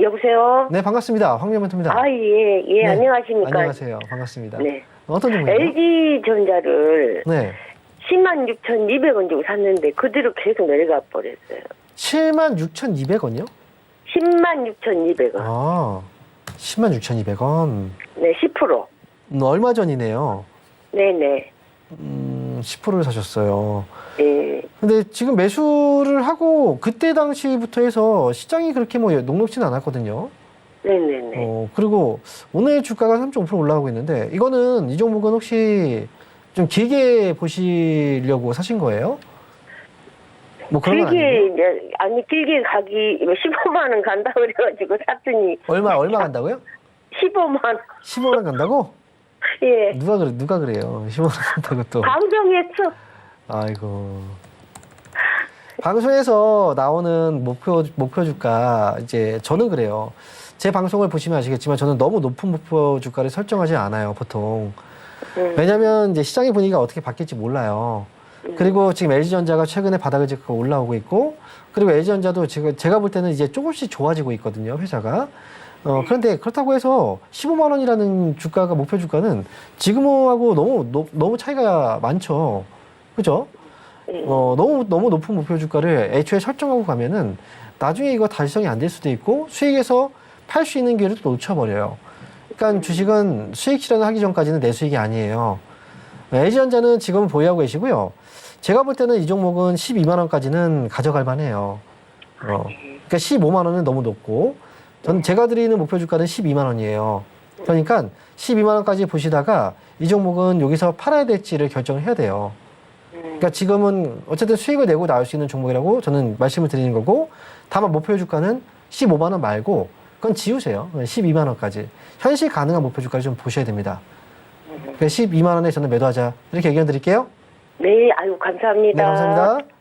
여보세요? 네, 반갑습니다. 황명멘토입니다. 아, 예, 예, 네, 안녕하십니까. 안녕하세요. 반갑습니다. 네. 어떤 종목이요? LG전자를 네. 10만 6,200원 주고 샀는데 그대로 계속 내려가 버렸어요. 7만 6,200원이요? 10만 6,200원. 아, 10만 6,200원. 네, 10%. 음, 얼마 전이네요. 네네. 음, 10%를 사셨어요. 네. 근데 지금 매수를 하고 그때 당시부터 해서 시장이 그렇게 뭐 녹록지는 않았거든요. 네네네. 어, 그리고 오늘 주가가 3.5% 올라가고 있는데 이거는 이 종목은 혹시 좀 길게 보시려고 사신 거예요? 뭐 그런 건 길게, 아니에요? 이제, 아니, 길게 가기, 15만 원 간다 그래가지고 샀더니, 얼마 얼마 간다고요? 15만 원. 15만 간다고? 예. 누가 그래 누가 그래요? 15만 간다고 또. 방송했어. 아이고. 방송에서 나오는 목표 목표 주가 이제 저는 그래요. 제 방송을 보시면 아시겠지만 저는 너무 높은 목표 주가를 설정하지 않아요, 보통. 음. 왜냐면 이제 시장의 분위기가 어떻게 바뀔지 몰라요. 그리고 지금 LG전자가 최근에 바닥을 찍고 올라오고 있고, 그리고 LG전자도 지금 제가 볼 때는 이제 조금씩 좋아지고 있거든요, 회사가. 어, 그런데 그렇다고 해서 15만 원이라는 주가가 목표 주가는 지금하고 너무 높- 너무 차이가 많죠. 그죠? 예. 어, 너무 너무 높은 목표 주가를 애초에 설정하고 가면은 나중에 이거 달성이 안 될 수도 있고 수익에서 팔 수 있는 기회를 또 놓쳐버려요. 그러니까 주식은 수익 실현을 하기 전까지는 내 수익이 아니에요. LG전자는 지금 보유하고 계시고요. 제가 볼 때는 이 종목은 12만 원까지는 가져갈 만해요. 어, 그러니까 15만 원은 너무 높고, 저는 제가 드리는 목표 주가는 12만 원이에요. 그러니까 12만 원까지 보시다가 이 종목은 여기서 팔아야 될지를 결정을 해야 돼요. 그러니까 지금은 어쨌든 수익을 내고 나올 수 있는 종목이라고 저는 말씀을 드리는 거고, 다만 목표 주가는 15만 원 말고 그건 지우세요. 12만 원까지. 현실 가능한 목표 주가를 좀 보셔야 됩니다. 그러니까 12만 원에 저는 매도하자. 이렇게 의견 드릴게요. 네, 아유, 감사합니다. 네, 감사합니다.